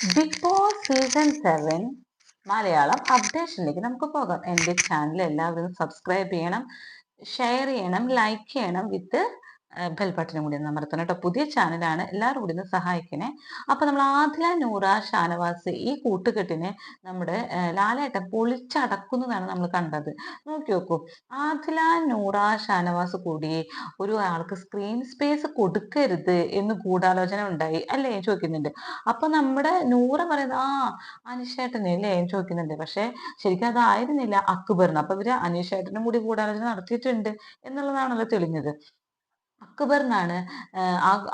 Boss season seven Malayalam അപ്ഡേഷനിലേക്ക് നമുക്ക് പോകാം. എന്റെ ചാനൽ എല്ലാവരും സബ്സ്ക്രൈബ് ചെയ്യണം ഷെയർ ചെയ്യണം ലൈക്ക് ചെയ്യണം വിത്ത് ബെൽ കൂടി ഒന്ന് കേട്ടോ. പുതിയ ചാനലാണ് എല്ലാവരും കൂടി ഒന്ന് സഹായിക്കണേ. അപ്പൊ നമ്മൾ ആദില നൂറ ഷാനവാസ് ഈ കൂട്ടുകെട്ടിനെ നമ്മുടെ ലാലേട്ടൻ പൊളിച്ചടക്കുന്നതാണ് നമ്മൾ കണ്ടത്. നോക്കി നോക്കൂ. ആദില നൂറ ഷാനവാസ് കൂടി ഒരു ആൾക്ക് സ്ക്രീൻ സ്പേസ് കൊടുക്കരുത് എന്ന് ഗൂഢാലോചന ഉണ്ടായി അല്ലേ ചോദിക്കുന്നുണ്ട്. അപ്പൊ നമ്മുടെ നൂറ പറയുന്നത് ആ അനിഷേട്ടനെ അല്ലേ? ചോദിക്കുന്നുണ്ട്. പക്ഷേ ശരിക്കും അതായിരുന്നില്ല അക്ബറിന്. അപ്പൊ ഇവർ അനീഷേട്ടനും കൂടി ഗൂഢാലോചന നടത്തിയിട്ടുണ്ട് എന്നുള്ളതാണല്ലോ തെളിഞ്ഞത്. അക്ബറിനാണ്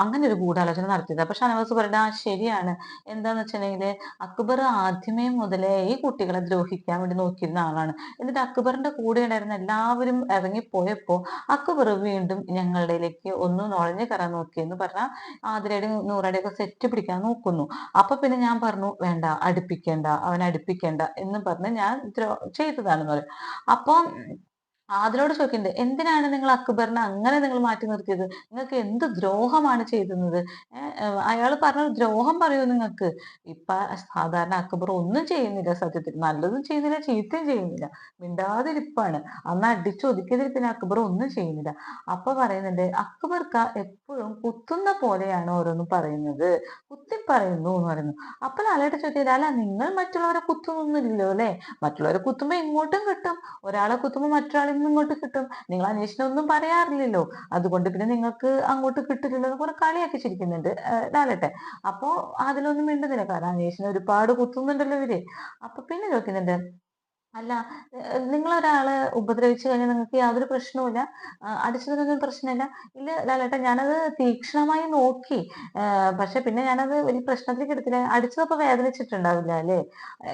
അങ്ങനെ ഒരു ഗൂഢാലോചന നടത്തിയത്. അപ്പൊ ഷനവാസ് പറയുന്നത് ആ ശരിയാണ്. എന്താന്ന് വെച്ചിട്ടുണ്ടെങ്കിൽ അക്ബർ ആദ്യമേ മുതലേ ഈ കുട്ടികളെ ദ്രോഹിക്കാൻ വേണ്ടി നോക്കിയിരുന്ന ആളാണ്. എന്നിട്ട് അക്ബറിന്റെ കൂടെ ഉണ്ടായിരുന്ന എല്ലാവരും ഇറങ്ങിപ്പോയപ്പോ അക്ബർ വീണ്ടും ഞങ്ങളുടെയിലേക്ക് ഒന്ന് നുഴഞ്ഞു കയറാൻ നോക്കിയെന്ന് പറഞ്ഞാൽ ആതിരയുടെ നൂറടി ഒക്കെ സെറ്റ് പിടിക്കാൻ നോക്കുന്നു. അപ്പൊ പിന്നെ ഞാൻ പറഞ്ഞു വേണ്ട അടുപ്പിക്കേണ്ട അവൻ അടുപ്പിക്കേണ്ട എന്ന് പറഞ്ഞ് ഞാൻ ചെയ്തതാണെന്ന് പറയും. അപ്പം അതിനോട് ചോദിക്കുന്നത് എന്തിനാണ് നിങ്ങൾ അക്ബറിനെ അങ്ങനെ നിങ്ങൾ മാറ്റി നിർത്തിയത്? നിങ്ങൾക്ക് എന്ത് ദ്രോഹമാണ് ചെയ്തുന്നത് അയാൾ പറഞ്ഞ ദ്രോഹം പറയൂ നിങ്ങൾക്ക് ഇപ്പൊ സാധാരണ അക്ബർ ഒന്നും ചെയ്യുന്നില്ല സത്യത്തിൽ. നല്ലതും ചെയ്യുന്നില്ല ചീത്തയും ചെയ്യുന്നില്ല. മിണ്ടാതിരിപ്പാണ്. അന്ന് അടിച്ചൊതുക്കിയതിൽ പിന്നെ അക്ബർ ഒന്നും ചെയ്യുന്നില്ല. അപ്പൊ പറയുന്നുണ്ട് അക്ബർക്ക് എപ്പോഴും കുത്തുന്ന പോലെയാണ് ഓരോന്നും പറയുന്നത്. കുത്തി പറയുന്നു എന്ന് പറയുന്നു. അപ്പൊ ലാലേട്ട് ചോദ്യം അല്ല നിങ്ങൾ മറ്റുള്ളവരെ കുത്തുന്നൊന്നുമില്ലല്ലോ അല്ലെ? മറ്റുള്ളവരെ കുത്തുമ്പോ ഇങ്ങോട്ടും കിട്ടും. ഒരാളെ കുത്തുമ്പോ മറ്റൊരാളിൽ നിന്ന് ഇങ്ങോട്ട് കിട്ടും. നിങ്ങൾ അന്വേഷണം ഒന്നും പറയാറില്ലല്ലോ. അതുകൊണ്ട് പിന്നെ നിങ്ങൾക്ക് അങ്ങോട്ട് കിട്ടില്ലല്ലോ കുറെ കളിയാക്കി ചിരിക്കുന്നുണ്ട് ലാലട്ടെ അപ്പോ അതിലൊന്നും മിണ്ടുന്നില്ല. കാരണം അന്വേഷണം ഒരുപാട് കുത്തുന്നുണ്ടല്ലോ ഇവർ. അപ്പൊ പിന്നെ ചോദിക്കുന്നുണ്ട് അല്ല നിങ്ങളൊരാളെ ഉപദ്രവിച്ചു കഴിഞ്ഞാൽ നിങ്ങൾക്ക് യാതൊരു പ്രശ്നവുമില്ല. അടിച്ചതിനൊന്നും പ്രശ്നമില്ല. ഇല്ല ലാലേട്ടാ ഞാനത് തീക്ഷ്ണമായി നോക്കി. പക്ഷെ പിന്നെ ഞാനത് വലിയ പ്രശ്നത്തിലേക്ക് എടുത്തില്ല. അടിച്ചതപ്പോ വേദനിച്ചിട്ടുണ്ടാവില്ല അല്ലേ?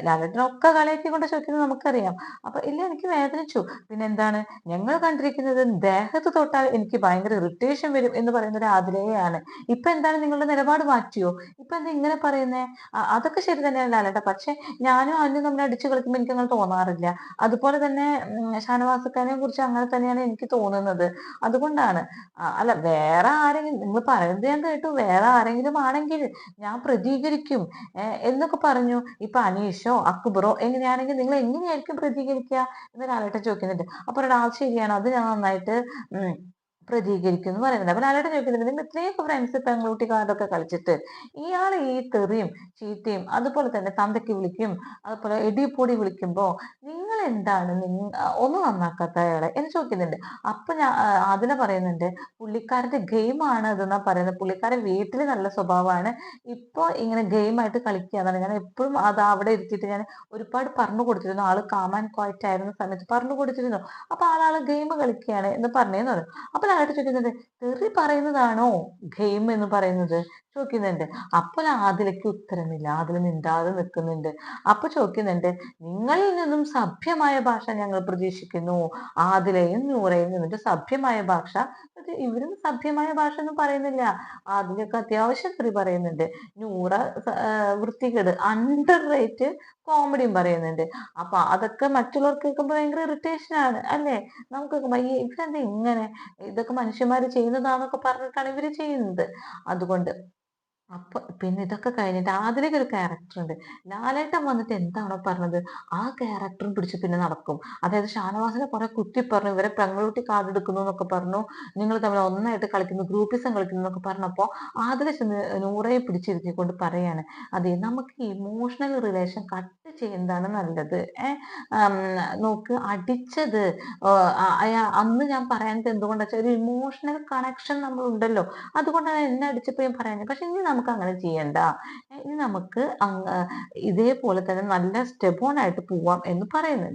ലാലേട്ടനൊക്കെ കളിയാക്കിക്കൊണ്ട് ചോദിക്കുന്നത് നമുക്കറിയാം. അപ്പൊ ഇല്ല എനിക്ക് വേദനിച്ചു. പിന്നെ എന്താണ്? ഞങ്ങൾ കണ്ടിരിക്കുന്നത് ദേഹത്ത് തൊട്ടാൽ എനിക്ക് ഭയങ്കര ഇറിറ്റേഷൻ വരും എന്ന് പറയുന്ന ഒരു ആതിരയാണ് ഇപ്പൊ എന്താണ് നിങ്ങളുടെ നിലപാട് മാറ്റിയോ? ഇപ്പൊ എന്താ ഇങ്ങനെ പറയുന്നേ? അതൊക്കെ ശരി തന്നെയാണ് ലാലേട്ട. പക്ഷെ ഞാനും അന്നും തമ്മിൽ അടിച്ചു കളിക്കുമ്പോൾ എനിക്ക് അങ്ങനെ തോന്നാറില്ല. പറയാറില്ല അതുപോലെ തന്നെ ഷാനവാസക്കാരനെ കുറിച്ച് അങ്ങനെ തന്നെയാണ് എനിക്ക് തോന്നുന്നത്. അതുകൊണ്ടാണ് അല്ല വേറെ ആരെങ്കിലും നിങ്ങൾ പറയുന്നത് ഞാൻ കേട്ടു വേറെ ആരെങ്കിലും ആണെങ്കിൽ ഞാൻ പ്രതികരിക്കും എന്നൊക്കെ പറഞ്ഞു. ഇപ്പൊ അനീഷോ അക്ബറോ എങ്ങനെയാണെങ്കിൽ നിങ്ങൾ എങ്ങനെയായിരിക്കും പ്രതികരിക്കുക എന്ന് ലാലേട്ടൻ ചോദിക്കുന്നുണ്ട്. അപ്പൊ ഒരാൾ ശരിയാണ് അത് ഞാൻ നന്നായിട്ട് പ്രതികരിക്കും പറയുന്നത് അപ്പൊ ലാലേട്ടൻ ചോദിക്കുന്നുണ്ട് നിങ്ങൾ ഇത്രയൊക്കെ ഫ്രണ്ട്സ് പെൺകുട്ടി കാർഡൊക്കെ കളിച്ചിട്ട് ഇയാൾ ഈ തെറിയും ചീത്തയും അതുപോലെ തന്നെ തന്തയ്ക്ക് വിളിക്കും അതുപോലെ എടിപ്പൊടി വിളിക്കുമ്പോ നിങ്ങൾ എന്താണ് ഒന്ന് നന്നാക്കാത്ത അയാളെ എന്ന് ചോദിക്കുന്നുണ്ട്. അപ്പൊ ഞാൻ അതിനെ പറയുന്നുണ്ട് പുള്ളിക്കാരന്റെ ഗെയിമാണ് അതെന്നാ പറയുന്നത്. പുള്ളിക്കാരൻ വീട്ടിൽ നല്ല സ്വഭാവമാണ്. ഇപ്പൊ ഇങ്ങനെ ഗെയിമായിട്ട് എന്നാണ്. ഞാൻ എപ്പോഴും അത് അവിടെ ഇരുത്തിയിട്ട് ഞാൻ ഒരുപാട് പറഞ്ഞു കൊടുത്തിരുന്നു. ആൾ കാമാൻ ക്വയറ്റ് ആയിരുന്ന സമയത്ത് പറഞ്ഞു കൊടുത്തിരുന്നു. അപ്പൊ ആളാൾ ഗെയിം കളിക്കുകയാണ് എന്ന് പറഞ്ഞേന്ന് പറഞ്ഞു. അപ്പൊ ഞാനായിട്ട് ചോദിക്കുന്നത് തെറി പറയുന്നതാണോ ഗെയിം എന്ന് പറയുന്നത്? ചോദിക്കുന്നുണ്ട്. അപ്പോൾ ആദിലേക്ക് ഉത്തരമില്ല. ആദിൽ മിണ്ടാതെ നിൽക്കുന്നുണ്ട്. അപ്പൊ ചോദിക്കുന്നുണ്ട് നിങ്ങളിൽ നിന്നും സഭ്യമായ ഭാഷ ഞങ്ങൾ പ്രതീക്ഷിക്കുന്നു. ആദിലയും നൂറയും നിന്നിട്ട് സഭ്യമായ ഭാഷ ഇവരും സഭ്യമായ ഭാഷ ഒന്നും പറയുന്നില്ല. ആദിലൊക്കെ അത്യാവശ്യം തെറി പറയുന്നുണ്ട്. നൂറ വൃത്തികേട് അണ്ടർ റേറ്റ് കോമഡിയും പറയുന്നുണ്ട്. അപ്പൊ അതൊക്കെ മറ്റുള്ളവർക്ക് കേൾക്കുമ്പോൾ ഭയങ്കര ഇറിറ്റേഷൻ ആണ് അല്ലേ? നമുക്ക് ഇവരെന്താ ഇങ്ങനെ? ഇതൊക്കെ മനുഷ്യന്മാർ ചെയ്യുന്നതാന്നൊക്കെ പറഞ്ഞിട്ടാണ് ഇവർ ചെയ്യുന്നത്. അതുകൊണ്ട് അപ്പൊ പിന്നെ ഇതൊക്കെ കഴിഞ്ഞിട്ട് ആതിലേക്ക് ഒരു ക്യാരക്ടർ ഉണ്ട്. ലാലേട്ടൻ വന്നിട്ട് എന്താണോ പറഞ്ഞത്? ആ ക്യാരക്ടറും പിടിച്ച് പിന്നെ നടക്കും. അതായത് ഷാനവാസിനെ കുറെ കുത്തി പറഞ്ഞു ഇവരെ പെങ്ങളൂട്ടി കാർഡ് എടുക്കുന്നു എന്നൊക്കെ പറഞ്ഞു. നിങ്ങൾ തമ്മിൽ ഒന്നായിട്ട് കളിക്കുന്നു ഗ്രൂപ്പിസം കളിക്കുന്നു എന്നൊക്കെ പറഞ്ഞപ്പോ ആതിരെ ചെന്ന് നൂറെ പിടിച്ചിരുത്തിക്കൊണ്ട് പറയാണ്. അതെ നമുക്ക് ഇമോഷണൽ റിലേഷൻ കട്ട് ചെയ്യുന്നതാണ് നല്ലത്. നോക്ക് അടിച്ചത് അന്ന് ഞാൻ പറയാനത് എന്തുകൊണ്ടാ വെച്ചാൽ ഒരു ഇമോഷണൽ കണക്ഷൻ നമ്മൾ ഉണ്ടല്ലോ അതുകൊണ്ടാണ് എന്നെ അടിച്ചപ്പോ ഞാൻ പറയുന്നത് പക്ഷെ ഇനി നമുക്ക് അങ്ങനെ ചെയ്യണ്ട. ഇനി നമുക്ക് ഇതേപോലെ തന്നെ നല്ല സ്റ്റെബോൺ ആയിട്ട് പോവാം എന്ന് പറയുന്നുണ്ട്.